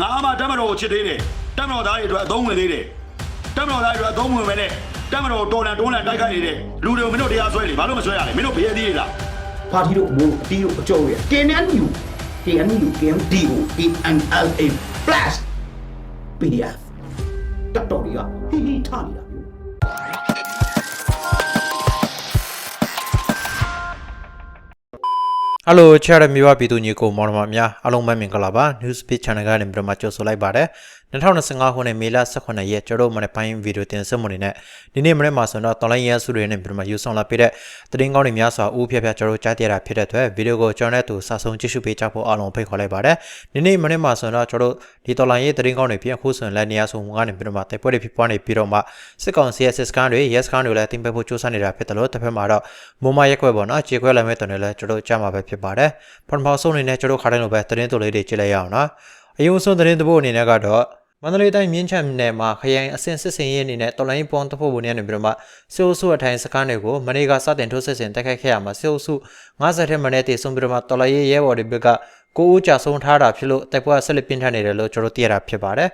ငါမှတက်မတော်ကိုချစ်သေးတယ်တက်မတော်သားတွေအတွက်အသုံးဝင်သေးတယ်တက်မတော်သားတွေအတွက်အသုံးဝင်ပဲနဲ့တက်မတော်တော်လန်တွန်းလန်တိုက်ခိုက်နေတဲ့လူတွေကိုမင်းတို့တရားဆွဲလေဘာလို့မဆွဲရလဲမင်းတို့ဘယ်သေးလားပါတီတို့အမိုးအတီးတို့အကျော်ရ KNU KNU KMDO KNLA plus PDF တက်တော်ကြီးကဟိဟိထားနေတာ ဟယ်လိုချာရမြေဝပြည်သူညီကိုမောင်နှမများအားလုံးပဲမင်္ဂလာပါ News Speed Channel ကနေပြီးတော့မှကြိုဆိုလိုက်ပါတယ် 2025ခုနှစ်မေလ18ရက်ကျွန်တော်တို့မနေ့ပိုင်းဗီဒီယိုတင်ဆက်မှုနေနဲ့ဒီနေ့မနေ့မှာဆိုတော့ online ရန်စုတွေနဲ့ပြီးတော့မှယူဆောင်လာပြတဲ့သတင်းကောင်းတွေများစွာဦးဖြတ်ဖြတ်ကျွန်တော်တို့ကြားသိရတာဖြစ်တဲ့အတွက်ဗီဒီယိုကိုကျွန်တော်နဲ့တူစာဆုံးကြည့်ရှုပေးကြဖို့အားလုံးဖိတ်ခေါ်လိုက်ပါတယ်ဒီနေ့မနေ့မှာဆိုတော့ကျွန်တော်တို့ဒီ online ရေးသတင်းကောင်းတွေပြင်အခုဆိုရင်လည်းနေရာဆုံးကနေပြီးတော့မှတိုက်ပွဲတွေဖြစ်ပွားနေပြီးတော့မှစစ်ကောင် CSS ကန်တွေ yes ကန်တွေလည်းတင်ပဖို့စူးစမ်းနေတာဖြစ်တယ်လို့တစ်ဖက်မှာတော့မုံမရက်ခွဲပေါ့နော်ခြေခွဲလာမဲ့တုံတွေလည်းကျွန်တော်တို့ကြားမှာပဲဖြစ်ပါတယ်ပထမဆုံးအနေနဲ့ကျွန်တော်ခါတိုင်းလိုပဲသတင်းတူလေးတွေကြည့်လိုက်ရအောင်နော်အယုံဆုံးသတင်းတပုတ်အနေနဲ့ကတော့ မန္တလေးတိုင်းမြင်းချံနယ်မှာခရိုင်အဆင့်စစ်စင်ရေးအနေနဲ့တော်လိုင်းပွန်တဖို့ဘုံနဲ့နေပြီးတော့မှစေအုပ်စုအထိုင်စခန်းတွေကိုမနေ့ကစတင်ထိုးစစ်ဆင်တိုက်ခိုက်ခဲ့ရမှာစေအုပ်စု50ထက်မနည်းတည်ဆုံးပြီးတော့မှတော်လိုင်းရေးရဲဘော်တွေဘက်ကကိုဦးကြဆုံးထားတာဖြစ်လို့တိုက်ပွဲဆက်လက်ပြင်းထန်နေတယ်လို့ကျွန်တော်သိရတာဖြစ်ပါတယ်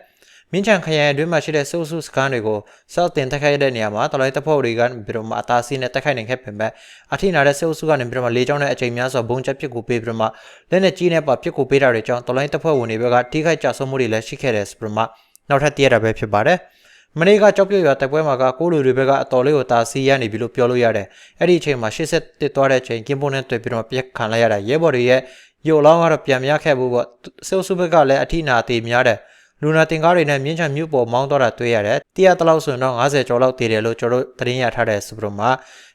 မြင်းချံခရိုင်အတွင်းမှာရှိတဲ့စေအုပ်စုစခန်းတွေကိုစောက်တင်တိုက်ခိုက်တဲ့နေရာမှာတော်လိုင်းတပ်ဖွဲ့တွေကပြီးတော့မှအသာစီးနဲ့တိုက်ခိုက်နိုင်ခဲ့ပေမဲ့အထိနာတဲ့စေအုပ်စုကနေပြီးတော့မှလေကြောင်းနဲ့အချိန်များစွာဘုံချက်ပစ်ကူပေးပြီးတော့မှလက်နဲ့ကြီးနဲ့ပါပစ်ကူပေးတာတွေကြောင့်တော်လိုင်းတပ်ဖွဲ့ဝင်တွေဘက်ကထိခိုက်ကြဆုံးမှုတွေလည်းရှိခဲ့တယ်ဆိုပြီးတော့မှနောက်ထပ်တည့်ရတာပဲဖြစ်ပါတယ်။မနေ့ကကြောက်ပြရွာတိုက်ပွဲမှာကကိုလူတွေဘက်ကအတော်လေးကိုတာစီရနေပြီလို့ပြောလို့ရတယ်။အဲ့ဒီအချိန်မှာရှေ့ဆက်တစ်သွားတဲ့အချိန်ကင်းပုံနဲ့တွေ့ပြီးတော့ပြက်ခံလိုက်ရတာရဲဘော်တွေရဲ့ရုပ်လောင်းကတော့ပြန်မရခဲ့ဘူးပေါ့။စေုပ်စုဘက်ကလည်းအထိနာသေးများတယ်။ လူနာတင်ကားတွေနဲ့မြင်းချံမြို့ပေါ်မောင်းတော့တာတွေ့ရတယ်။တရားတလောက်ဆိုရင်တော့90ကျော်လောက်တည်တယ်လို့ကျွန်တော်တို့သတင်းရထားတဲ့ဆိုပြီးတော့မှ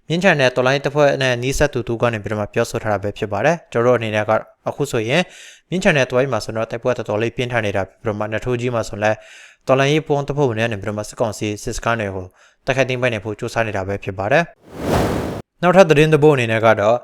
မြင်းချံနဲ့တော်လိုင်းတစ်ဖွဲ့နဲ့နီးစပ်သူတူကနေပြီးတော့မှပြောဆိုထားတာပဲဖြစ်ပါတယ်။ကျွန်တော်တို့အနေနဲ့ကအခုဆိုရင်မြင်းချံနဲ့တွိုင်းမှာဆိုတော့တိုက်ပွဲတော်တော်လေးပြင်းထန်နေတာပြီးတော့မှနှစ်ထိုးကြီးမှာဆိုလဲတော်လိုင်းရေးပုံတဖို့နဲ့နေပြီးတော့မှစစ်ကောင်စီစစ်စခန်းတွေကိုတိုက်ခိုက်သိမ်းပိုက်နေဖို့ကြိုးစားနေတာပဲဖြစ်ပါတယ်။နောက်ထပ်သတင်းတစ်ပုဒ်အနေနဲ့ကတော့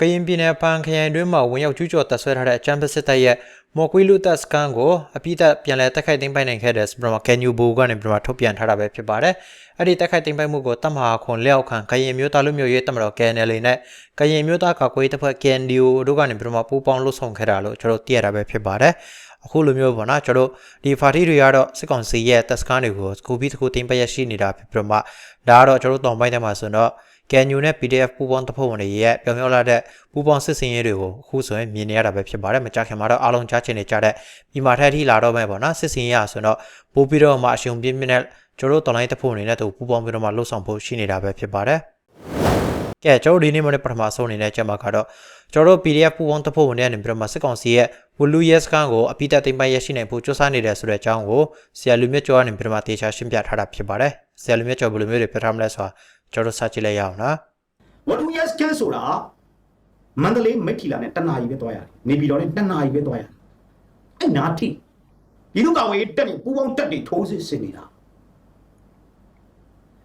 ကရင်ပြည်နယ်ပန်ခရိုင်တွင်းမှာဝင်ရောက်ကျူးကျော်တပ်ဆွဲထားတဲ့အချမ်းပစစ်တပ်ရဲ့မော်ကွေးလူတပ်စခန်းကိုအပိသက်ပြန်လည်တိုက်ခိုက်သိမ်းပိုက်နိုင်ခဲ့တဲ့စပရမကန်ယူဘူကနေပြီးတော့ထုတ်ပြန်ထားတာပဲဖြစ်ပါတယ်။အဲ့ဒီတိုက်ခိုက်သိမ်းပိုက်မှုကိုတပ်မဟာခွန်လက်အောက်ခံကရင်မျိုးသားလူမျိုးရေးတပ်မတော် KNL နဲ့ကရင်မျိုးသားကာကွယ်တပ်ဖွဲ့ KNDO တို့ကနေပြီးတော့ပူးပေါင်းလှုပ်ဆောင်ခဲ့တာလို့ကျွန်တော်သိရတာပဲဖြစ်ပါတယ်။အခုလိုမျိုးပေါ့နော်ကျွန်တော်တို့ဒီဖာတီတွေကတော့စစ်ကောင်စီရဲ့တပ်စခန်းတွေကိုကိုပြီးတစ်ခုတင်ပရက်ရှိနေတာဖြစ်ပြီးတော့မှဒါကတော့ကျွန်တော်တို့တောင်ပိုင်းထဲမှာဆိုတော့ ကန်ယူနဲ့ PDF ပူပေါင်းတပ်ဖွဲ့ဝင်တွေရဲ့ပြောင်းပြောင်းလာတဲ့ပူပေါင်းစစ်စင်ရေးတွေကိုအခုဆိုရင်မြင်နေရတာပဲဖြစ်ပါတယ်မကြခင်မှာတော့အားလုံးကြားချင်နေကြတဲ့ဒီမှာထက်ထိလာတော့မယ်ပေါ့နော်စစ်စင်ရေးရဆိုတော့ပို့ပြီးတော့မှအရှုံပြင်းပြင်းနဲ့ကျွန်တော်တို့တောင်တိုင်းတပ်ဖွဲ့ဝင်တွေနဲ့တူပူပေါင်းပြီးတော့မှလှုပ်ဆောင်ဖို့ရှိနေတာပဲဖြစ်ပါတယ်ကဲကျွန်တော်ဒီနေ့မနေ့ပထမဆုံးအနေနဲ့ကျမကတော့ကျွန်တော်တို့ PDF ပူပေါင်းတပ်ဖွဲ့ဝင်တွေကနေပြီးတော့မှစစ်ကောင်စီရဲ့ဝလူရဲစကန်ကိုအပိတက်သိမ်းပိုက်ရရှိနိုင်ဖို့စ조사နေတယ်ဆိုတဲ့အကြောင်းကိုဆရာလူမြတ်ကျော်ကနေပြီးတော့မှတေချာရှင်းပြထားတာဖြစ်ပါတယ်ဆရာလူမြတ်ကျော်ဘယ်လိုမျိုးတွေပြထားမလဲဆိုတာ ကျွန်တော်စကြည့်လိုက်ရအောင်နော်ဝတူရက်စကန်ဆိုတာမန္တလေးမိတ်ထီလာနဲ့တနာရီပဲသွားရတယ်နေပြည်တော်နဲ့တနာရီပဲသွားရတယ်အဲ့နာထိဒီလူကောင်ကြီးတက်နေပူပေါင်းတက်နေထိုးစစ်ဆင်နေတာ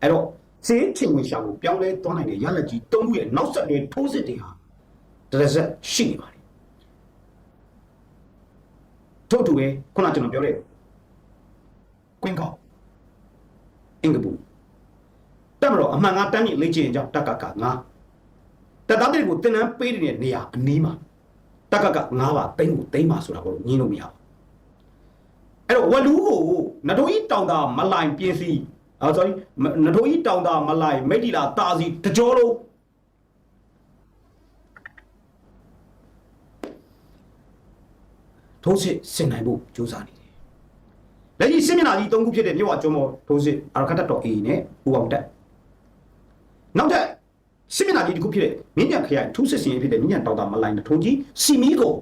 အဲ့တော့စေးချင်းဝင်ရှာကိုပြောင်းလဲသွားနိုင်တဲ့ရလက်ကြီးတုံးခုရဲ့နောက်ဆက်တွေထိုးစစ်တွေဟာတရဇက်ရှိနေပါတယ်ထို့တူပဲခုနကျွန်တော်ပြောတဲ့ကွင်းကောက်အင်္ဂပူ တက်မတော်အမှန်ငါတန်းမြင့်လေ့ကျင့်ကြောင်းတက်ကကငါတက်သားတွေကိုတင်နန်းပေးနေတဲ့နေရာအနီးမှာတက်ကကငါးပါတိမ့်ကိုတိမ့်ပါဆိုတာကိုညင်းလို့မရဘူးအဲ့တော့ဝလူကိုနထိုးကြီးတောင်တာမလိုက်ပြင်းစီအာ sorry နထိုးကြီးတောင်တာမလိုက်မိတ်တီလာတာစီတကြောလုံးထိုးစစ်ဆင်နိုင်ဖို့ကြိုးစားနေတယ်လက်ရှိစစ်မျက်နှာကြီး၃ခုဖြစ်တဲ့မြို့ဝကျွန်းပေါ်ထိုးစစ်အာရခတ်တော် A နဲ့ပူအောင်တက် နောက်ထပ်စစ်မျက်နှာကြီးတစ်ခုဖြစ်တဲ့မြင်းညံခရိုင်ထူးစစ်စင်ရေးဖြစ်တဲ့မြင်းညံတောင်တာမလိုင်းထိုးကြီးစီမီကို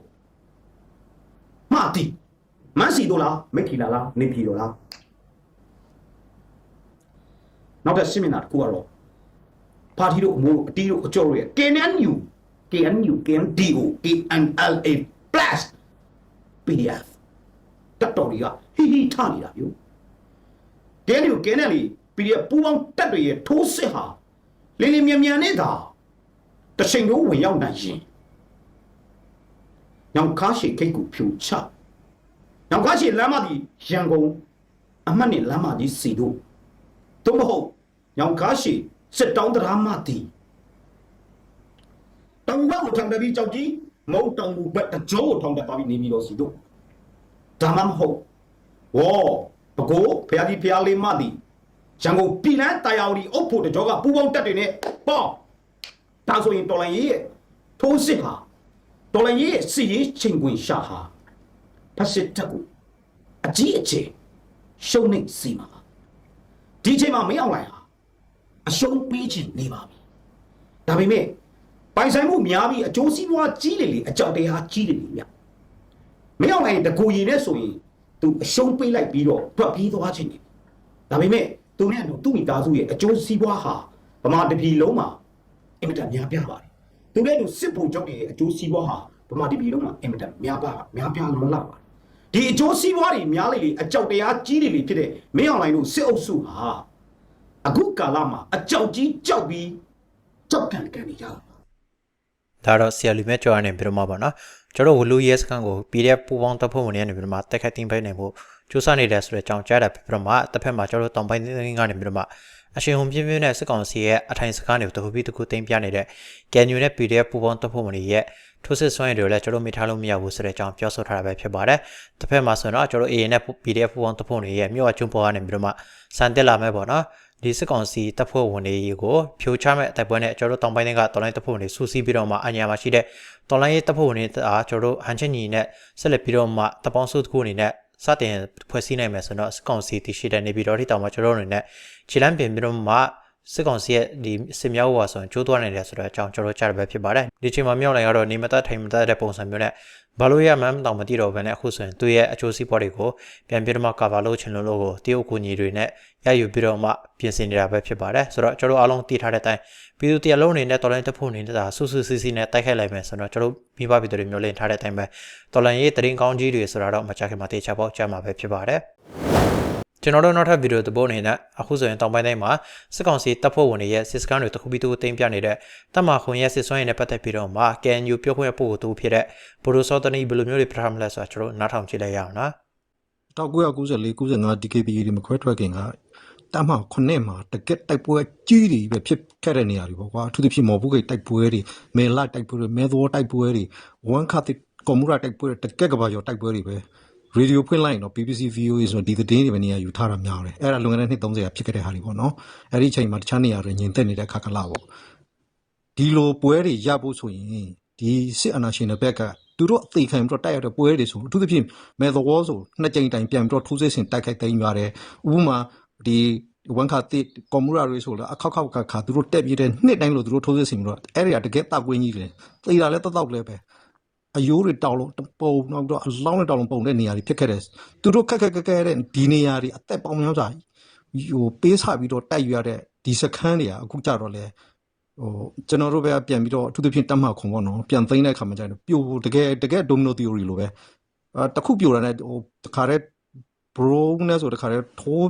မာတီမန်စီတို့လားမိတ်ခီလာလားနေပြည်တော်လားနောက်ထပ်စစ်မျက်နှာတစ်ခုကတော့ပါတီတို့အမိုးတို့အတီးတို့အကျော်တို့ရဲ့ KNU KNU KMDO KNLA plus PDF တက်တော်တွေကဟိဟိထနေတာမျိုးကဲနေကိုကဲနေလေ PDF ပူပေါင်းတက်တွေရဲ့ထိုးစစ်ဟာ လင်းလင်းမြန်မြန်နဲ့သာတချိန်လုံးဝင်ရောက်နိုင်ရင်ညောင်ကားရှိခိတ်ကိုဖြူချညောင်ကားရှိလမ်းမကြီးရန်ကုန်အမှတ်နဲ့လမ်းမကြီးစီတို့သို့မဟုတ်ညောင်ကားရှိစစ်တောင်းဒရာမတီတောင်ဘက်ကိုထောင်တပြီးကြောက်ကြီးမုံတောင်ဘူးဘက်တကြောကိုထောင်တက်သွားပြီးနေပြီးတော့စီတို့ဒါမှမဟုတ်ဝေါ်ပကိုးဖျားကြီးဖျားလေးမသည် ရန်ကုန်ပြည်လန်းတာယာဝတီအုပ်ဖို့တကြောကပူပေါင်းတက်တွေနဲ့ပေါ့ဒါဆိုရင်တော်လိုင်းရေးရဲ့ထိုးစစ်ဟာတော်လိုင်းရေးရဲ့စီရေးချိန်ခွင်ရှာဟာဖက်စစ်တက်ကိုအကြီးအကျယ်ရှုံးနေစီမှာပါဒီအချိန်မှာမင်းအောင်လိုင်ဟာအရှုံးပေးခြင်းနေပါပြီဒါပေမဲ့ပိုင်ဆိုင်မှုများပြီးအကျိုးစီးပွားကြီးလေလေအကြောက်တရားကြီးလေလေမြတ်မင်းအောင်နိုင်တကူရင်နဲ့ဆိုရင် तू အရှုံးပေးလိုက်ပြီးတော့ထွက်ပြေးသွားခြင်းနေဒါပေမဲ့ သူနဲ့သူ့မိသားစုရဲ့အကျိုးစီးပွားဟာဗမာတပြည်လုံးမှာအင်မတန်များပြားပါတယ်သူနဲ့သူစစ်ဘုံချုပ်တွေရဲ့အကျိုးစီးပွားဟာဗမာတပြည်လုံးမှာအင်မတန်များပါများပြားလွန်းလာပါတယ်ဒီအကျိုးစီးပွားတွေများလေလေအကြောက်တရားကြီးလေလေဖြစ်တဲ့မင်းအောင်လိုင်တို့စစ်အုပ်စုဟာအခုကာလမှာအကြောက်ကြီးကြောက်ပြီးကြောက်ကန်ကန်နေကြတာဒါတော့ဆီယလူမဲ့ကြော်ရနေပြီတော့မှာပါနော်ကျွန်တော်ဝလူရဲစခန်းကို PDF ပူပေါင်းတပ်ဖို့ဝင်နေတယ်ပြီတော့မှာတက်ခတ်တင်ဖိနေဖို့ စူးစမ်းနေတယ်ဆိုတဲ့အကြောင်းကြားတာပြီးတော့မှတစ်ဖက်မှာကျွန်တော်တို့တောင်ပိုင်းသတင်းကနေပြီးတော့မှအရှင်ဟုံပြင်းပြင်းနဲ့စစ်ကောင်စီရဲ့အထိုင်စကားတွေကိုတခုပြီးတခုတင်ပြနေတဲ့ကန်ယူနဲ့ PDF ပူပေါင်းတပ်ဖွဲ့ဝင်တွေရဲ့ထိုးစစ်ဆွမ်းရည်တွေကိုလည်းကျွန်တော်မိထားလို့မရဘူးဆိုတဲ့အကြောင်းပြောဆိုထားတာပဲဖြစ်ပါတယ်။တစ်ဖက်မှာဆိုတော့ကျွန်တော် AA နဲ့ PDF ပူပေါင်းတပ်ဖွဲ့ဝင်တွေရဲ့မြို့အကျုံးပေါ်ကနေပြီးတော့မှစံတက်လာမယ်ပေါ့နော်။ဒီစစ်ကောင်စီတပ်ဖွဲ့ဝင်တွေကိုဖြိုချမဲ့အတိုက်ပွဲနဲ့ကျွန်တော်တို့တောင်ပိုင်းကတော်လိုင်းတပ်ဖွဲ့ဝင်တွေစူးစီးပြီးတော့မှအညာမှာရှိတဲ့တော်လိုင်းရေးတပ်ဖွဲ့ဝင်တွေအားကျွန်တော်တို့ဟန်ချင်းညီနဲ့ဆက်လက်ပြီးတော့မှတပ်ပေါင်းစုတစ်ခုအနေနဲ့ စတင်ဖွဲ့စည်းနိုင်မယ်ဆိုတော့စစ်ကောင်စီတရှိတဲ့နေပြည်တော်ထိတောင်မှကျွန်တော်တို့အနေနဲ့ခြေလမ်းပြင်ပြီးတော့မှ စစ်ကောင်စီရဲ့ဒီစစ်မြောက်ဝါဆိုရင်ကျိုးသွားနေတယ်ဆိုတော့အကြောင်းကျွန်တော်ကြားရပဲဖြစ်ပါတယ်ဒီချိန်မှာမြောက်လိုက်ကတော့နေမတတ်ထိုင်မတတ်တဲ့ပုံစံမျိုးနဲ့ဘာလို့ရမှန်းတောင်မသိတော့ဘဲနဲ့အခုဆိုရင်သူ့ရဲ့အကျိုးစီးပွားတွေကိုပြန်ပြီးတော့မှ cover လုပ်ချင်လို့လို့ကိုတရုတ်ကူညီတွေနဲ့ရယူပြီးတော့မှပြင်ဆင်နေတာပဲဖြစ်ပါတယ်ဆိုတော့ကျွန်တော်အားလုံးသိထားတဲ့အတိုင်းပြည်သူတရားလုံးအနေနဲ့တော်လိုင်းတစ်ဖို့နေတာဆူဆူစီစီနဲ့တိုက်ခိုက်လိုက်မယ်ဆိုတော့ကျွန်တော်မိဘပြည်သူတွေမျိုးလင့်ထားတဲ့အတိုင်းပဲတော်လိုင်းရေးတရင်ကောင်းကြီးတွေဆိုတာတော့မကြခင်မှာတေချာပေါက်ကြမှာပဲဖြစ်ပါတယ် ကျွန်တော်တို့နောက်ထပ်ဗီဒီယိုတစ်ပုဒ်အနေနဲ့အခုဆိုရင်တောင်ပိုင်းတိုင်းမှာစစ်ကောင်စီတပ်ဖွဲ့ဝင်တွေရဲ့စစ်စခန်းတွေတစ်ခုပြီးတစ်ခုတင်ပြနေတဲ့တပ်မခွန်ရဲ့စစ်စွမ်းရည်နဲ့ပတ်သက်ပြီးတော့မှ KNU ပြောခွင့်ရပုဂ္ဂိုလ်တူဖြစ်တဲ့ဘိုဒိုစောတနီဘယ်လိုမျိုးတွေပြထားမလဲဆိုတာကျွန်တော်နားထောင်ကြည့်လိုက်ရအောင်နော်1994 95 DKBA တွေမခွဲထွက်ခင်ကတမခုနှစ်မှာတကက်တိုက်ပွဲကြီးတွေပဲဖြစ်ခဲ့တဲ့နေရာတွေပေါ့ကွာအထူးသဖြင့်မော်ဘူးကိတ်တိုက်ပွဲတွေမဲလာတိုက်ပွဲတွေမဲသောတိုက်ပွဲတွေဝမ်ခတ်ကွန်မူရာတိုက်ပွဲတွေတကက်ကဘာကျော်တိုက်ပွဲတွေပဲ ရေဒီယိုဖွင့်လိုက်ရင်တော့ BBC VOA ဆိုတော့ဒီသတင်းတွေပဲနေရာယူထားတာများတယ်အဲ့ဒါလွန်ခဲ့တဲ့နှစ်30ရာဖြစ်ခဲ့တဲ့ဟာတွေပေါ့နော်အဲ့ဒီအချိန်မှာတခြားနေရာတွေညင်သက်နေတဲ့ခါကလာပေါ့ဒီလိုပွဲတွေရဖို့ဆိုရင်ဒီစစ်အာဏာရှင်တွေဘက်ကသူတို့အသေးခံပြီးတော့တိုက်ရတဲ့ပွဲတွေဆိုအထူးသဖြင့်မဲသောဝေါ်ဆိုနှစ်ကြိမ်တိုင်ပြန်ပြီးတော့ထိုးစစ်ဆင်တိုက်ခိုက်သိမ်းရတယ်ဥပမာဒီဝန်ခါတိကွန်မူရာတွေဆိုတော့အခောက်ခောက်ကခါသူတို့တက်ပြတဲ့နှစ်တိုင်းလို့သူတို့ထိုးစစ်ဆင်ပြီးတော့အဲ့ဒီကတကယ်တောက်ကွင်းကြီးတယ်သေတာလည်းတောက်တောက်လည်းပဲ အယိုးတွေတောက်လုံးပုံတော့ပြီးတော့အလောင်းနဲ့တောက်လုံးပုံတဲ့နေရာတွေဖြစ်ခဲ့တယ်သူတို့ခက်ခက်ခက်ခဲတဲ့ဒီနေရာတွေအသက်ပေါင်းများစွာဟိုပေးဆပြီးတော့တိုက်ယူရတဲ့ဒီစခန်းတွေကအခုကြတော့လေဟိုကျွန်တော်တို့ပဲပြန်ပြီးတော့အထူးသဖြင့်တတ်မှတ်ခုံပေါ့နော်ပြန်သိမ်းတဲ့ခါမှကျတော့ပြိုတကယ်တကယ်ဒိုမီနိုသီအိုရီလိုပဲအဲတစ်ခုပြိုတာနဲ့ဟိုတခါတည်း bro နဲ့ဆိုတခါတည်းထိုး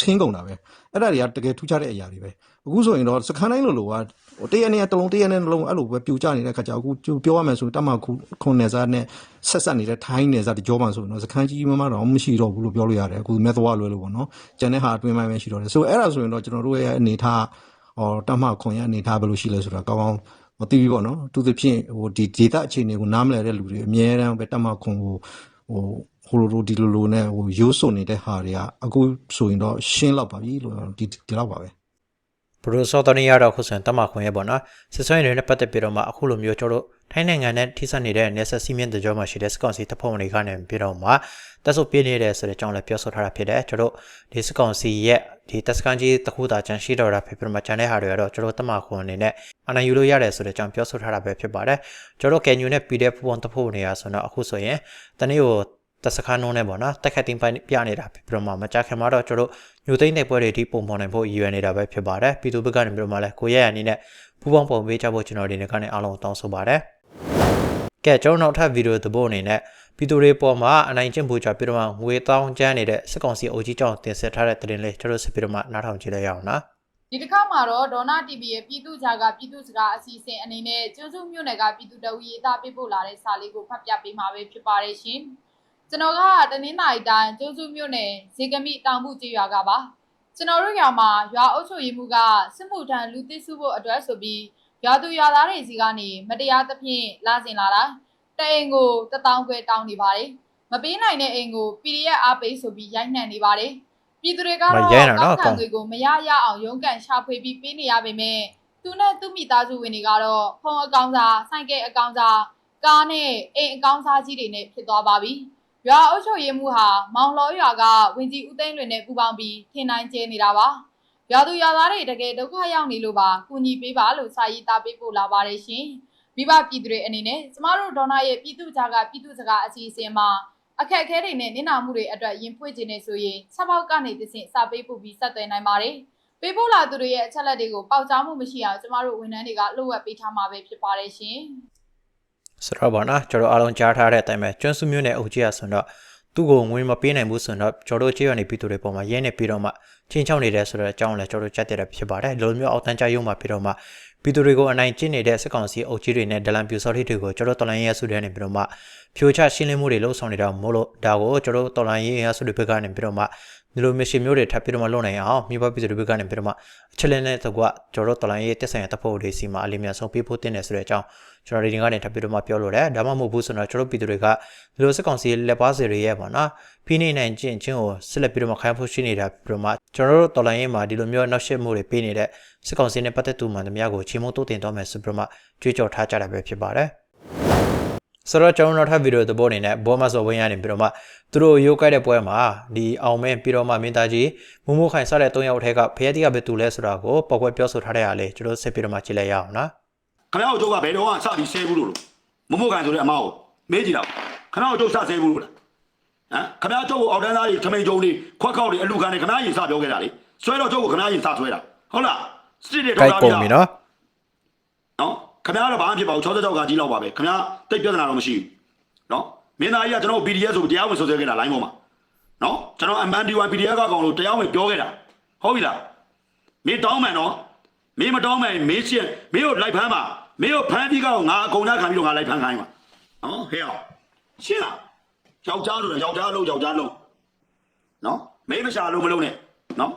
ဆင်းကုန်တာပဲအဲ့ဒါတွေကတကယ်ထူးခြားတဲ့အရာတွေပဲအခုဆိုရင်တော့စခန်းတိုင်းလိုလိုကဟိုတရက်နဲ့တစ်လုံးတရက်နဲ့တစ်လုံးအဲ့လိုပဲပြိုကျနေတဲ့ခါကျအခုပြောရမယ်ဆိုတတ်မှခုခွန်နယ်စားနဲ့ဆက်ဆက်နေတဲ့ထိုင်းနယ်စားတကြောမှဆိုရင်တော့စခန်းကြီးမမတော့မရှိတော့ဘူးလို့ပြောလို့ရတယ်အခုမဲသွားလွယ်လို့ပေါ့နော်ကျန်တဲ့ဟာအတွင်းပိုင်းပဲရှိတော့တယ်ဆိုအဲ့ဒါဆိုရင်တော့ကျွန်တော်တို့ရဲ့အနေထားဟောတတ်မှခွန်ရဲ့အနေထားဘယ်လိုရှိလဲဆိုတာကောင်းကောင်းမသိဘူးပေါ့နော်သူသဖြင့်ဟိုဒီဒေတာအခြေအနေကိုနားမလည်တဲ့လူတွေအများအားပဲတတ်မှခွန်ကိုဟို ဟိုလိုလိုဒီလိုလိုနဲ့ဟိုရိုးစွနေတဲ့ဟာတွေကအခုဆိုရင်တော့ရှင်းလောက်ပါပြီလို့ဒီဒီလောက်ပါပဲဘရိုစောတနီကတော့ခုဆိုရင်တမခွန်ရဲ့ပေါ့နော်စစ်စွမ်းရည်တွေနဲ့ပတ်သက်ပြီးတော့မှအခုလိုမျိုးကျွန်တော်တို့ထိုင်းနိုင်ငံနဲ့ထိစပ်နေတဲ့နယ်စပ်စီးမြင့်တကြောမှာရှိတဲ့စကောင်စီတပ်ဖွဲ့ဝင်တွေကနေပြီးတော့မှတက်ဆုပ်ပြနေတယ်ဆိုတဲ့အကြောင်းလည်းပြောဆိုထားတာဖြစ်တယ်ကျွန်တော်တို့ဒီစကောင်စီရဲ့ဒီတက်စကန်ကြီးတစ်ခုသာချန်ရှိတော့တာဖြစ်ပြီးတော့မှချန်တဲ့ဟာတွေကတော့ကျွန်တော်တို့တမခွန်အနေနဲ့အနိုင်ယူလို့ရတယ်ဆိုတဲ့အကြောင်းပြောဆိုထားတာပဲဖြစ်ပါတယ်ကျွန်တော်တို့ကန်ယူနဲ့ PDF ပုံတပ်ဖွဲ့ဝင်တွေကဆိုတော့အခုဆိုရင်တနေ့ကို တစခါနှုံးနဲ့ပေါ့နော်တက်ခတ်တင်ပိုင်ပြနေတာဖြစ်ပြီးတော့မှမကြခင်မှာတော့ကျွန်တော်တို့ညိုသိမ့်တဲ့ပွဲတွေဒီပုံပေါ်နိုင်ဖို့ရည်ရွယ်နေတာပဲဖြစ်ပါတယ်ပြည်သူဘက်ကနေပြီးတော့မှလည်းကိုရဲရအနေနဲ့ပူပေါင်းပုံပေးကြဖို့ကျွန်တော်ဒီနေ့ကနေအားလုံးတောင်းဆိုပါတယ်ကဲကျွန်တော်နောက်ထပ်ဗီဒီယိုသဘောအနေနဲ့ပြည်သူတွေပေါ်မှာအနိုင်ကျင့်ဖို့ကြပြီးတော့မှငွေတောင်းကျန်းနေတဲ့စစ်ကောင်စီအုပ်ကြီးကြောင့်တင်ဆက်ထားတဲ့သတင်းလေးကျွန်တော်ဆက်ပြီးတော့မှနားထောင်ကြည့်လိုက်ရအောင်နော်ဒီတစ်ခါမှာတော့ဒေါနာ TV ရဲ့ပြည်သူ့ဂျာကပြည်သူ့စကားအစီအစဉ်အနေနဲ့ကျိုးစုမြို့နယ်ကပြည်သူတအူရေးသားပေးပို့လာတဲ့စာလေးကိုဖတ်ပြပေးမှာပဲဖြစ်ပါတယ်ရှင်။ ကျွန်တော်ကတနင်္လာရီတိုင်းကျိုးစုမြို့နယ်ဇေကမိတောင်မှုကျေးရွာကပါ။ကျွန်တော်တို့ရွာမှာရွာအုပ်ချုပ်ရေးမှုကစစ်မှုထမ်းလူသစ်စုဖို့အတွက်ဆိုပြီးရွာသူရွာသားတွေစီကနေမတရားသဖြင့်လာစင်လာတာတအိမ်ကိုတထောင်ခွဲတောင်းနေပါတယ်မပေးနိုင်တဲ့အိမ်ကို PDF အားပေးဆိုပြီးရိုက်နှံနေပါတယ်ပြည်သူတွေကတော့မရိုက်နဲ့နော်ကောက်ခံတွေကိုမရရအောင်ရုန်းကန်ရှာဖွေပြီးပေးနေရပေမဲ့သူနဲ့သူ့မိသားစုဝင်တွေကတော့ဖုန်းအကောင့်စာဆိုင်ကယ်အကောင့်စာကားနဲ့အိမ်အကောင့်စာကြီးတွေနဲ့ဖြစ်သွားပါပြီ ရွာအုပ်ချုပ်ရေးမှုဟာမောင်လောရွာကဝင်ကြီးဦးသိန်းလွင်နဲ့ပူးပေါင်းပြီးထင်နိုင်ကျဲနေတာပါရွာသူရွာသားတွေတကယ်ဒုက္ခရောက်နေလို့ပါကူညီပေးပါလို့စာရေးသားပေးပို့လာပါတယ်ရှင်မိဘပြည်သူတွေအနေနဲ့ကျမတို့ဒေါနာရဲ့ပြည်သူ့ကြားကပြည်သူ့စကားအစီအစဉ်မှာအခက်အခဲတွေနဲ့နင်နာမှုတွေအတွက်ရင်ဖွင့်ခြင်းနဲ့ဆိုရင်ချက်ပေါက်ကနေတစ်ဆင့်စာပေးပို့ပြီးဆက်သွယ်နိုင်ပါတယ်ပေးပို့လာသူတွေရဲ့အချက်လက်တွေကိုပေါက်ကြားမှုမရှိအောင်ကျမတို့ဝန်ထမ်းတွေကလှုပ်ဝက်ပေးထားမှာပဲဖြစ်ပါတယ်ရှင် ဆိုတော့ဗောနော်ကျွန်တော်အားလုံးကြားထားတဲ့အတိုင်းပဲကျွန်းစုမျိုးနဲ့အုပ်ကြီးရဆိုတော့သူ့ကိုငွေမပေးနိုင်ဘူးဆိုတော့ကျွန်တော်တို့ကြေးရနေပြည်သူတွေပေါ်မှာရင်းနေပြီးတော့မှချင်းချောင်းနေတယ်ဆိုတော့အကြောင်းလည်းကျွန်တော်တို့ချက်တဲ့ဖြစ်ပါတယ်ဒီလိုမျိုးအောက်တန်းကြရုံမှာပြီးတော့မှပြည်သူတွေကိုအနိုင်ကျင့်နေတဲ့စစ်ကောင်စီအုပ်ကြီးတွေနဲ့ဒလန်ပြူစော်ထိတွေကိုကျွန်တော်တော်လိုင်းရဲဆုတွေနေပြီးတော့မှဖြိုချရှင်းလင်းမှုတွေလှုပ်ဆောင်နေတာမို့လို့ဒါကိုကျွန်တော်တော်လိုင်းရဲရဲဆုတွေဘက်ကနေပြီးတော့မှဒီလိုမျိုးရှင်မျိုးတွေထပ်ပြီးတော့မှလုပ်နိုင်အောင်မြို့ပပြည်သူတွေဘက်ကနေပြီးတော့မှအချက်လင်းနဲ့တကွကျွန်တော်တော်လိုင်းရဲတက်ဆိုင်ရတပ်ဖို့တွေစီမှာအလေးများဆုံးပေးဖို့တင်တယ်ဆိုတဲ့အကြောင်း ကျွန်တော်ဒီကနေထပ်ပြီးတော့မှပြောလို့ရတယ်ဒါမှမဟုတ်ဘူးဆိုတော့ကျွန်တော်ပြည်သူတွေကဒီလိုစစ်ကောင်စီလက်ပါစီတွေရဲ့ပေါ့နော်ဖိနေနိုင်ခြင်းချင်းကိုဆက်လက်ပြီးတော့မှခိုင်းဖို့ရှိနေတာပြီးတော့မှကျွန်တော်တို့တော်လိုင်းရေးမှာဒီလိုမျိုးနောက်ရှက်မှုတွေပေးနေတဲ့စစ်ကောင်စီနဲ့ပတ်သက်သူမှန်သမျှကိုချီးမွမ်းတိုးတင်တော့မယ်ဆိုပြီးတော့မှကြွေးကြော်ထားကြတာပဲဖြစ်ပါတယ်ဆိုတော့ကျွန်တော်နောက်ထပ်ဗီဒီယိုသဘောအနေနဲ့ဘောမဆော်ဝင်းရနေပြီးတော့မှသူတို့ရိုးကိုက်တဲ့ပွဲမှာဒီအောင်မဲပြီးတော့မှမင်းသားကြီးမမိုးခိုင်စတဲ့၃ယောက်ထဲကဖရဲတိကပဲတူလဲဆိုတာကိုပေါက်ကွဲပြောဆိုထားတဲ့အားလေကျွန်တော်ဆက်ပြီးတော့မှကြည့်လိုက်ရအောင်နော် ခဏတို့ကျုပ်ကဘယ်တော့မှစပြီးဆဲဘူးလို့မမို့ကန်ဆိုတဲ့အမောက်မေးကြည့်တော့ခဏတို့ကျုပ်စဆဲဘူးလို့လားဟမ်ခဏကျုပ်ကိုအောက်တန်းသားကြီးခမိန်ကျုံတွေခွက်ခောက်တွေအလူခံတွေခဏရင်စပြောခဲ့တာလေဆွဲတော့ကျုပ်ကိုခဏရင်စဆွဲတာဟုတ်လားစစ်တွေကြိုတော့က်ကုန်ပြီနော်နော်ခဏတော့ဘာမှဖြစ်ပါဘူး66ကကြီးလောက်ပါပဲခဏတိတ်ပြဿနာတော့မရှိဘူးနော်မင်းသားကြီးကကျွန်တော် PDF ဆိုတရားဝင်ဆွဆွဲခဲ့တာ line ပေါ်မှာနော်ကျွန်တော် MND1 PDF ကကောင်လို့တရားဝင်ပြောခဲ့တာဟုတ်ပြီလားမင်းတောင်းမှန်နော်မင်းမတောင်းမှန်မင်းရှင်းမင်းတို့လိုက်ဖမ်းပါ မင်းတို့ဖမ်းပြီးကောင်ငါအကုန်သားခံပြီးတော့ငါလိုက်ဖမ်းခိုင်းပါနော်ဟဲ့အောင်ရှင်းလားယောက်ျားလို့ယောက်ျားလို့ယောက်ျားလို့နော်မင်းမရှာလို့မလုပ်နဲ့နော်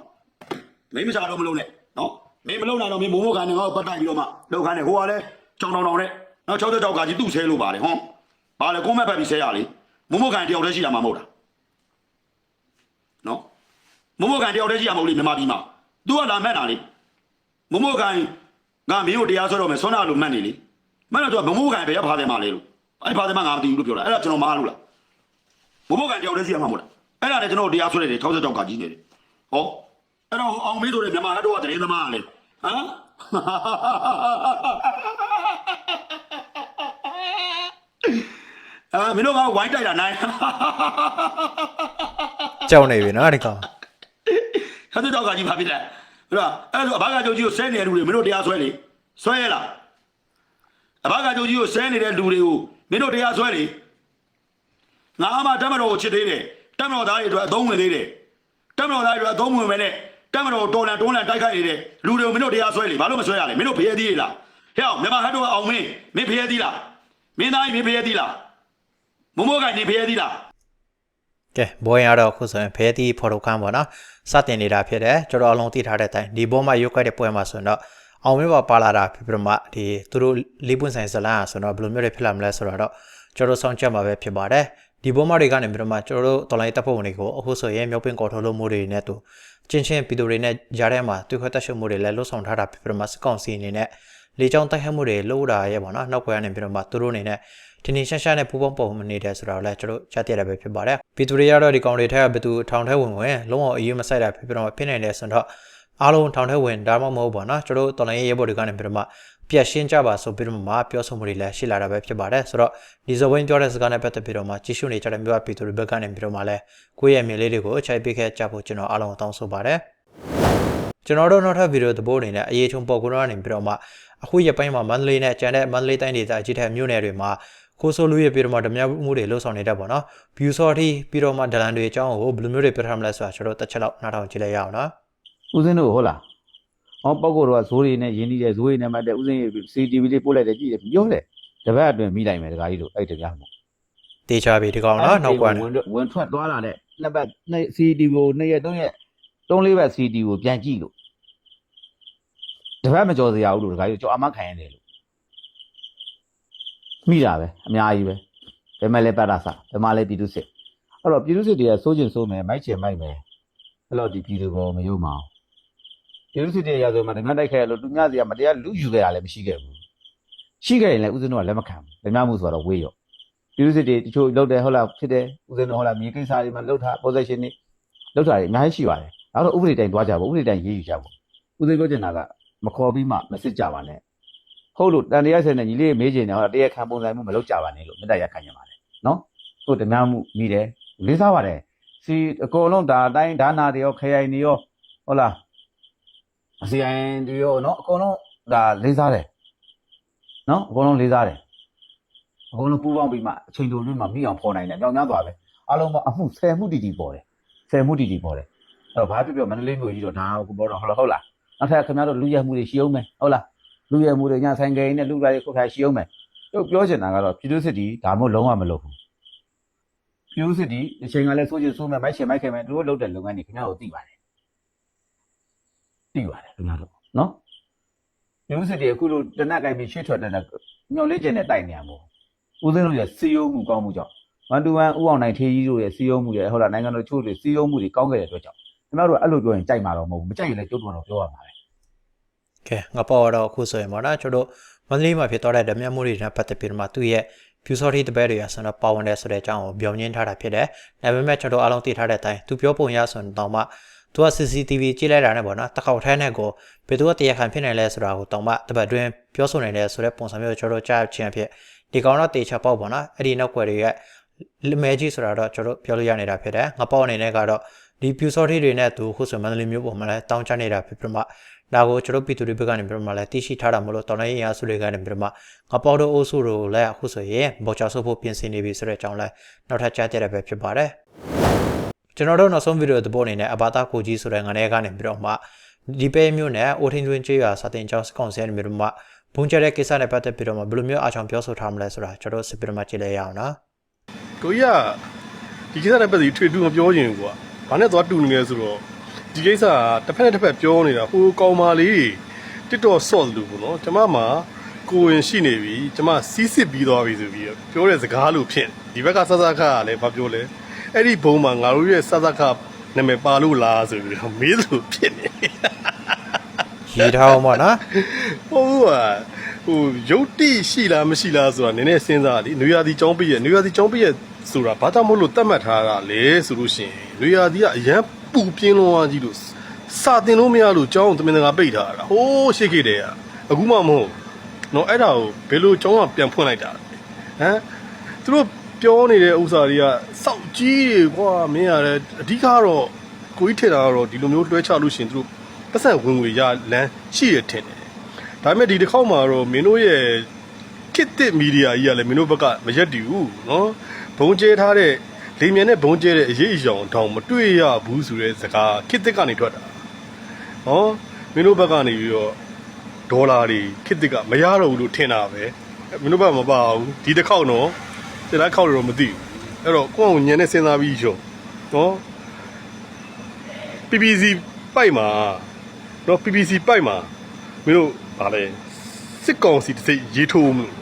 မင်းမရှာလို့မလုပ်နဲ့နော်မင်းမလုပ်နိုင်တော့မင်းမိုးမိုးကန်နေငါ့ကိုပတ်တိုက်ပြီးတော့မှလောက်ခိုင်းနေဟိုကလည်းကြောင်တောင်တောင်နဲ့နော်၆ကြောက်ကကြီးသူ့ဆဲလို့ပါလေဟောဘာလဲကိုမက်ဖက်ပြီးဆဲရလေမိုးမိုးကန်တယောက်တည်းရှိတာမှမဟုတ်တာနော်မိုးမိုးကန်တယောက်တည်းရှိရမဟုတ်လေမြန်မာပြည်မှာ तू ကလာမှတ်တာလေမမိုးကန် ငါမင်းကိုတရားဆွဲတော့မယ်ဆွမ်းနာလို့မှတ်နေလေမှတ်တော့ तू မမိုးကန်ဘယ်ရောက်ဖားတယ်မှာလဲလို့အဲ့ဖားတယ်မှာငါမသိဘူးလို့ပြောတာအဲ့ဒါကျွန်တော်မအားလို့လားမမိုးကန်တယောက်တည်းရှိရမှာမဟုတ်လားအဲ့ဒါလည်းကျွန်တော်တရားဆွဲတယ်66ကြောက်ကကြီးနေတယ်ဟောအဲ့တော့အောင်မေးဆိုတဲ့မြန်မာကတော့တရေသမားကလေဟမ်အာမင်းတို့ကဝိုင်းတိုက်တာနိုင်ကြောက်နေပြီနော်ဒီကောင်ဟဲ့တော့ကကြီးပါပြီလား အဲ့တော့အဲ့ဒါအဘကကြိုကြီးကိုဆဲနေတဲ့လူတွေမင်းတို့တရားဆွဲလေဆွဲရလားအဘကကြိုကြီးကိုဆဲနေတဲ့လူတွေကိုမင်းတို့တရားဆွဲလေငါအမှတမတော်ကိုချစ်သေးတယ်တမတော်သားတွေအတွက်အသုံးဝင်သေးတယ်တမတော်သားတွေအတွက်အသုံးဝင်မယ်နဲ့တမတော်တော်လန်တွန်းလန်တိုက်ခိုက်နေတဲ့လူတွေကိုမင်းတို့တရားဆွဲလေဘာလို့မဆွဲရလဲမင်းတို့ဖျဲသေးလားဟဲ့အောင်မြန်မာဟတ်တို့ကအောင်မင်းမင်းဖျဲသေးလားမင်းသားကြီးမင်းဖျဲသေးလားမမိုးကနေဖျဲသေးလား ကဲဘောရင်ကတော့အခုဆိုရင်ဖဲတီဖော်ထုတ်ခန်းပေါ့နော်စတင်နေတာဖြစ်တယ်ကျွန်တော်အလုံးသိထားတဲ့အတိုင်းဒီဘောမှာရုပ်ကတဲ့ပွဲမှာဆိုရင်တော့အောင်မင်းပါပါလာတာဖြစ်ပြီးတော့မှဒီသူတို့လေးပွင့်ဆိုင်ဇလန်းอ่ะဆိုတော့ဘယ်လိုမျိုးတွေဖြစ်လာမလဲဆိုတော့ကျွန်တော်စောင့်ကြည့်မှာပဲဖြစ်ပါတယ်ဒီဘောမတွေကနေပြီးတော့မှကျွန်တော်တို့တော်လိုင်းတပ်ဖွဲ့ဝင်တွေကိုအခုဆိုရင်မြောက်ပင်ကော်ထုတ်လို့မှုတွေနဲ့တူချင်းချင်းပြည်သူတွေနဲ့ကြားထဲမှာတွေ့ခွက်တက်ရှုံမှုတွေလည်းလှုပ်ဆောင်ထားတာဖြစ်ပြီးတော့မှစကောင်စီအနေနဲ့လေကြောင်းတိုက်ခတ်မှုတွေလှုပ်တာရဲ့ပေါ့နော်နောက်ကွယ်ကနေပြီးတော့မှသူတို့အနေနဲ့ ဒီနေ့ရှာရှာနဲ့ပူပေါင်းပုံမနေတယ်ဆိုတော့လည်းကျွန်တော်ချက်တရတာပဲဖြစ်ပါတယ်ပြည်သူတွေကတော့ဒီကောင်တွေထက်ကဘယ်သူထောင်ထဲဝင်ဝင်လုံးဝအရေးမဆိုင်တာဖြစ်ပြီးတော့ဖြစ်နိုင်တယ်ဆိုတော့အားလုံးထောင်ထဲဝင်ဒါမှမဟုတ်ပါနော်ကျွန်တော်တော်လိုင်းရေးဘော်တွေကနေပြီးတော့မှပြက်ရှင်းကြပါဆိုပြီးတော့မှပြောဆိုမှုတွေလည်းရှိလာတာပဲဖြစ်ပါတယ်ဆိုတော့ဒီဇဝင်းပြောတဲ့စကားနဲ့ပတ်သက်ပြီးတော့မှကြီးစုနေကြတဲ့မြို့ပြည်သူတွေဘက်ကနေပြီးတော့မှလည်းကိုယ့်ရဲ့မြေလေးတွေကိုအချိုက်ပေးခဲ့ကြဖို့ကျွန်တော်အားလုံးတောင်းဆိုပါတယ်ကျွန်တော်တို့နောက်ထပ်ဗီဒီယိုသဘောအနေနဲ့အရေးချုံပေါ်ကတော့နေပြီးတော့မှအခုရပိုင်းမှာမန္တလေးနဲ့ကျန်တဲ့မန္တလေးတိုင်းဒေသအကြီးထက်မြို့နယ်တွေမှာ ခိုးဆိုးလူရဲ့ပြီးတော့မှဓမြမှုတွေလှုပ်ဆောင်နေတတ်ပါတော့။ view sort အထိပြီးတော့မှဒလန်တွေအကြောင်းကိုဘယ်လိုမျိုးတွေပြထားမလဲဆိုတာကျွန်တော်တစ်ချက်လောက်နားထောင်ကြည့်လိုက်ရအောင်နော်ဦးစင်းတို့ဟုတ်လား။အော်ပောက်ကိုတော့ဇိုးတွေနဲ့ရင်းနှီးတဲ့ဇိုးတွေနဲ့မှတ်တဲ့ဦးစင်းရဲ့ CCTV လေးပို့လိုက်တယ်ကြည့်တယ်ပြောတယ်။တပတ်အတွင်းမိလိုက်မယ်တခါကြီးတို့အဲ့တပြားမှာ။တေချာပြီဒီကောင်နော်နောက်ကွာနေဝင်ဝင်ထွက်သွားလာတဲ့နှစ်ပတ်နှစ် CCTV ကိုနှစ်ရက်သုံးရက်သုံးလေးပတ် CCTV ကိုပြန်ကြည့်လို့တပတ်မကြော်စရာဘူးလို့တခါကြီးကြော်အမခံရတယ်လို့ မိတာပဲအများကြီးပဲဘယ်မဲ့လဲပတ်တာစားဘယ်မှာလဲပြည်သူစစ်အဲ့တော့ပြည်သူစစ်တွေကစိုးကျင်စိုးမယ်မိုက်ချင်မိုက်မယ်အဲ့တော့ဒီပြည်သူကောမယုံမအောင်ပြည်သူစစ်တွေရာဇဝမှာဓမြတိုက်ခဲ့ရလို့သူများစီကမတရားလူယူခဲ့တာလည်းမရှိခဲ့ဘူးရှိခဲ့ရင်လည်းဦးဇင်းတို့ကလက်မခံဘူးဓမြမှုဆိုတော့ဝေးရောပြည်သူစစ်တွေတချို့လောက်တယ်ဟုတ်လားဖြစ်တယ်ဦးဇင်းတို့ဟုတ်လားမြေကိစ္စတွေမှာလောက်ထား possession တွေလောက်ထားတွေအများကြီးရှိပါတယ်အဲ့တော့ဥပဒေတိုင်းသွားကြဖို့ဥပဒေတိုင်းရေးယူကြဖို့ဦးဇင်းပြောချင်တာကမခေါ်ပြီးမှမစစ်ကြပါနဲ့ ဟုတ်လို့တန်တရားဆယ်နဲ့ညီလေးမေးချင်တယ်ဟောတရားခံပုံစံမှုမလုပ်ကြပါနဲ့လို့မေတ္တာရက်ခံချင်ပါတယ်နော်ဟုတ်ဓမြမှုမိတယ်လေးစားပါတယ်စီအကုန်လုံးဒါအတိုင်းဒါနာတွေရောခရိုင်တွေရောဟုတ်လားအစီအိမ်တွေရောနော်အကုန်လုံးဒါလေးစားတယ်နော်အကုန်လုံးလေးစားတယ်အကုန်လုံးပူးပေါင်းပြီးမှအချိန်တိုတွင်းမှာမိအောင်ဖော်နိုင်တယ်အကြောင်းများသွားပဲအားလုံးပေါင်းအမှု10မှုတီတီပေါ်တယ်10မှုတီတီပေါ်တယ်အဲ့တော့ဘာဖြစ်ပြောမန္တလေးမြို့ကြီးတော့ဒါကိုပေါ်တော့ဟုတ်လားဟုတ်လားနောက်ထပ်ခင်ဗျားတို့လူရဲမှုတွေရှိအောင်မယ်ဟုတ်လား လူရဲမှုတွေညဆိုင်ကိန်းနဲ့လူပါတွေခုတ်ခိုင်းရှိအောင်မယ်တို့ပြောချင်တာကတော့ပြည်သူစစ်တီဒါမှမဟုတ်လုံးဝမလုပ်ဘူးပြိုးစစ်ဒီအချိန်ကလည်းစိုးချင်စိုးမဲ့မိုက်ချင်မိုက်ခဲမဲ့တို့လုပ်တဲ့လုပ်ငန်းတွေခင်ဗျားတို့သိပါတယ်သိပါတယ်ခင်ဗျားတို့နော်ပြိုးစစ်ဒီအခုလိုတနက်ကင်ပြီးရှေ့ထွက်တဲ့ညောင်လေးကျင်နဲ့တိုက်နေရမို့ဦးစင်းတို့ရဲ့စီယုံမှုကောင်းမှုကြောင့်1 to 1ဥအောင်နိုင်ထေးကြီးတို့ရဲ့စီယုံမှုတွေဟုတ်လားနိုင်ငံတော်ချို့တွေစီယုံမှုတွေကောင်းခဲ့တဲ့အတွက်ကြောင့်ခင်ဗျားတို့အဲ့လိုပြောရင်ကြိုက်မှာတော့မဟုတ်ဘူးမကြိုက်ရင်လည်းကျုပ်တို့ကတော့ပြောရမှာပဲ ကဲငါပေါ်တော့အခုဆိုရင်ပေါ့နော်ကျွန်တော်တို့မန္တလေးမှာဖြစ်သွားတဲ့ဓမြမှုတွေနဲ့ပတ်သက်ပြီးတော့မှသူ့ရဲ့ view sorry တပည့်တွေကဆိုတော့ပါဝင်တယ်ဆိုတဲ့အကြောင်းကိုပြောင်းရင်းထားတာဖြစ်တယ်။ဒါပေမဲ့ကျွန်တော်အားလုံးသိထားတဲ့အတိုင်းသူပြောပုံရဆိုရင်တော့မှသူက CCTV ကြည့်လိုက်တာနဲ့ပေါ့နော်တခေါက်ထဲနဲ့ကိုဘယ်သူကတရားခံဖြစ်နေလဲဆိုတာကိုတောင်မှတပတ်တွင်းပြောဆိုနေတယ်ဆိုတဲ့ပုံစံမျိုးကျွန်တော်တို့ကြားချင်းဖြစ်ဒီကောင်တော့တေချာပေါက်ပေါ့နော်အဲ့ဒီနောက်ွယ်တွေရဲ့လမဲကြီးဆိုတာတော့ကျွန်တော်ပြောလို့ရနေတာဖြစ်တယ်။ငါပေါက်အနေနဲ့ကတော့ဒီ view sorry တွေနဲ့သူခုဆိုမန္တလေးမျိုးပုံမှာလဲတောင်းချနေတာဖြစ်ပြီးမှ ဒါကိုကျွန်တော်ပြည်သူတွေဘက်ကနေပြီးတော့မှလည်းသိရှိထားတာမလို့တော်လိုင်းရင်းအဆုတွေကနေပြီးတော့မှငါပေါတော့အိုးစုတို့လည်းအခုဆိုရင်ဘောချဆုပ်ဖို့ပြင်ဆင်နေပြီဆိုတဲ့အကြောင်းလဲနောက်ထပ်ကြားကြရပဲဖြစ်ပါတယ်ကျွန်တော်တို့နောက်ဆုံးဗီဒီယိုသဘောအနေနဲ့အဘာတာကိုကြီးဆိုတဲ့ငါးရဲကနေပြီးတော့မှဒီပဲမျိုးနဲ့အိုထင်းတွင်းချေးရစာတင်ကျောင်းစကောင်ဆဲနေပြီးတော့မှဘုံကျတဲ့ကိစ္စနဲ့ပတ်သက်ပြီးတော့မှဘယ်လိုမျိုးအချောင်ပြောဆိုထားမလဲဆိုတာကျွန်တော်စစ်ပြီးတော့မှကြည့်လိုက်ရအောင်နော်ကိုကြီးကဒီကိစ္စနဲ့ပတ်သက်ပြီးထွေတူမပြောချင်ဘူးကွာဘာနဲ့သွားတူနေလဲဆိုတော့ ဒီကိစ္စကတစ်ဖက်နဲ့တစ်ဖက်ပြောနေတာဟိုကောင်မလေးတစ်တော်ဆော့လို့ပေါ့နော်ကျမမှာကိုဝင်ရှိနေပြီကျမစီးစစ်ပြီးသွားပြီဆိုပြီးတော့ပြောတဲ့စကားလို့ဖြစ်ဒီဘက်ကစစခကလည်းဘာပြောလဲအဲ့ဒီဘုံမှာငါတို့ရဲ့စစခနာမည်ပါလို့လားဆိုပြီးတော့မေးလို့ဖြစ်နေရေးထားအောင်ပေါ့နော်ဟုတ်ကဟိုရုပ်တိရှိလားမရှိလားဆိုတာနည်းနည်းစဉ်းစားလေနွေရာသီចောင်းပြည့်ရဲ့နွေရာသီចောင်းပြည့်ရဲ့ဆိုတာဘာသာမို့လို့တတ်မှတ်ထားတာလဲဆိုလို့ရှိရင်နွေရာသီကအရန် ပူပြင်းလွန်သွားကြီးလို့စာတင်လို့မရလို့ကျောင်းကိုတမင်တကာပိတ်ထားတာဟိုးရှိခဲ့တယ်အခုမှမဟုတ်နော်အဲ့ဒါကိုဘယ်လိုကျောင်းကပြန်ဖွင့်လိုက်တာဟမ်သူတို့ပြောနေတဲ့ဥစ္စာတွေကစောက်ကြီးတွေကွာမင်းရတယ်အဓိကတော့ကိုကြီးထင်တာကတော့ဒီလိုမျိုးလွှဲချလို့ရှင်သူတို့ပတ်ဆက်ဝင်ငွေရလမ်းရှိရထင်တယ်ဒါပေမဲ့ဒီတစ်ခေါက်မှာတော့မင်းတို့ရဲ့ခစ်တစ်မီဒီယာကြီးကလည်းမင်းတို့ဘက်ကမရက်တည်ဘူးနော်ဘုံကျဲထားတဲ့ လေမြန်နဲ့ဘုံကျဲတဲ့အရေးအယောင်တောင်မတွေ့ရဘူးဆိုတဲ့စကားခစ်တစ်ကနေထွက်တာ။ဟောမင်းတို့ဘက်ကနေပြီးတော့ဒေါ်လာတွေခစ်တစ်ကမရတော့ဘူးလို့ထင်တာပဲ။မင်းတို့ဘက်မပါဘူး။ဒီတစ်ခေါက်တော့စတဲ့ခေါက်တော့မသိဘူး။အဲ့တော့ကိုယ့်ကိုညံနဲ့စဉ်းစားပြီးရော။နော် PPC ပိုက်မှာနော် PPC ပိုက်မှာမင်းတို့ဗာလဲစစ်ကောင်စီတစ်စိတ်ရေးထိုးမလို့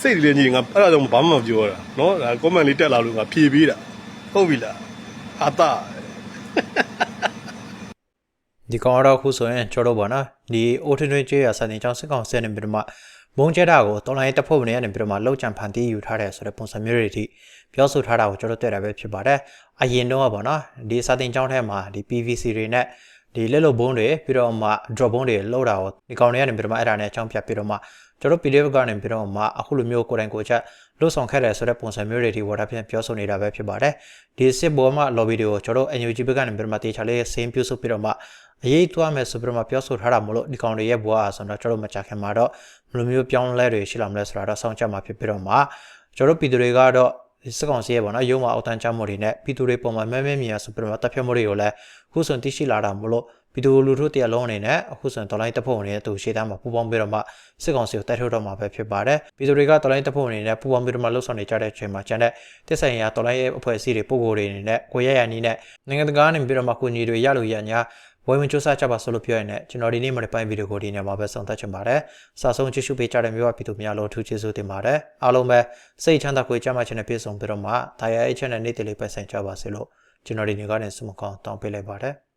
စိတ်လေးညီငါအဲ့ဒါကြောင့်ဘာမှမပြောတာနော်ဒါ comment လေးတက်လာလို့ငါဖြေပေးတာဟုတ်ပြီလားအာတာဒီကောင်တော့ခုဆိုရင်ကျွန်တော်တို့ပေါ့နော်ဒီအိုထင်းတွင်းကျေးရဆန်တင်ကြောင်းစစ်ကောင်ဆဲနေပြီးတော့မှမုံကျဲတာကိုတော်လိုင်းတပ်ဖွဲ့ဝင်တွေကနေပြီးတော့မှလောက်ချံဖန်တီးယူထားတယ်ဆိုတဲ့ပုံစံမျိုးတွေထိပြောဆိုထားတာကိုကျွန်တော်တွေ့တာပဲဖြစ်ပါတယ်အရင်တော့ပေါ့နော်ဒီဆန်တင်ကြောင်းထဲမှာဒီ PVC တွေနဲ့ဒီလက်လုံဘုံတွေပြီးတော့မှ drop ဘုံတွေလောက်တာကိုဒီကောင်တွေကနေပြီးတော့မှအဲ့ဒါနဲ့အကြောင်းပြပြီးတော့မှ ကျွန်တော် PDF ကနေပြီးတော့မှအခုလိုမျိုးကိုယ်တိုင်ကိုယ်ချက်လှုပ်ဆောင်ခဲ့တယ်ဆိုတဲ့ပုံစံမျိုးတွေဒီဝါဒဖြင့်ပြောဆိုနေတာပဲဖြစ်ပါတယ်ဒီစစ်ဘောမှာ lobby တွေကိုကျွန်တော် NUG ဘက်ကနေပြီးတော့မှတေချာလေးစင်းပြုစုပြီးတော့မှအရေးသွားမယ်ဆိုပြီးတော့မှပြောဆိုထားတာမလို့ဒီကောင်တွေရဲ့ဘွားဆိုတော့ကျွန်တော်မကြခင်မှာတော့ဘယ်လိုမျိုးပြောင်းလဲတွေရှိလာမလဲဆိုတာတော့စောင့်ကြမှာဖြစ်ပြီးတော့မှကျွန်တော်ပြည်သူတွေကတော့ဒီစကောင်စီရဲ့ပေါ့နော်ရုံးမအောက်တန်းချမှုတွေနဲ့ပြည်သူတွေပုံမှန်မဲမဲမြင်ရဆိုပြီးတော့မှတပ်ဖြတ်မှုတွေကိုလည်းခုဆိုသိရှိလာတာမလို့ ပြည်သူလူထုတရားလုံးအနေနဲ့အခုဆိုရင်တော်လိုင်းတပ်ဖွဲ့ဝင်တွေသူရှေ့တန်းမှာပူပေါင်းပြီးတော့မှစစ်ကောင်စီကိုတိုက်ထုတ်တော့မှာပဲဖြစ်ပါတယ်ပြည်သူတွေကတော်လိုင်းတပ်ဖွဲ့ဝင်တွေနဲ့ပူပေါင်းပြီးတော့မှလှုပ်ဆောင်နေကြတဲ့အချိန်မှာကျန်တဲ့တစ်ဆိုင်ရာတော်လိုင်းရဲ့အဖွဲ့အစည်းတွေပုံကိုယ်တွေအနေနဲ့ကိုရရနီးနဲ့နိုင်ငံတကာကနေပြီးတော့မှကုညီတွေရလို့ရညာဝိုင်းဝန်းစူးစမ်းကြပါဆိုလို့ပြောရတဲ့ကျွန်တော်ဒီနေ့မနေ့ပိုင်းဗီဒီယိုကိုဒီနေ့မှာပဲဆုံးသက်ချင်ပါတယ်။စာဆုံးကြည့်ရှုပေးကြတဲ့မျိုးပြည်သူများလို့ထူးကျေးဇူးတင်ပါတယ်။အားလုံးပဲစိတ်ချမ်းသာကိုကြမ်းမှခြင်းနဲ့ပြည့်စုံပြီးတော့မှဒါရအချင်းနဲ့နေ့တလေးပဲဆိုင်ကြပါစေလို့ကျွန်တော်ဒီနေ့ကနေဆုမကောင်းတောင်းပေးလိုက်ပါတယ်။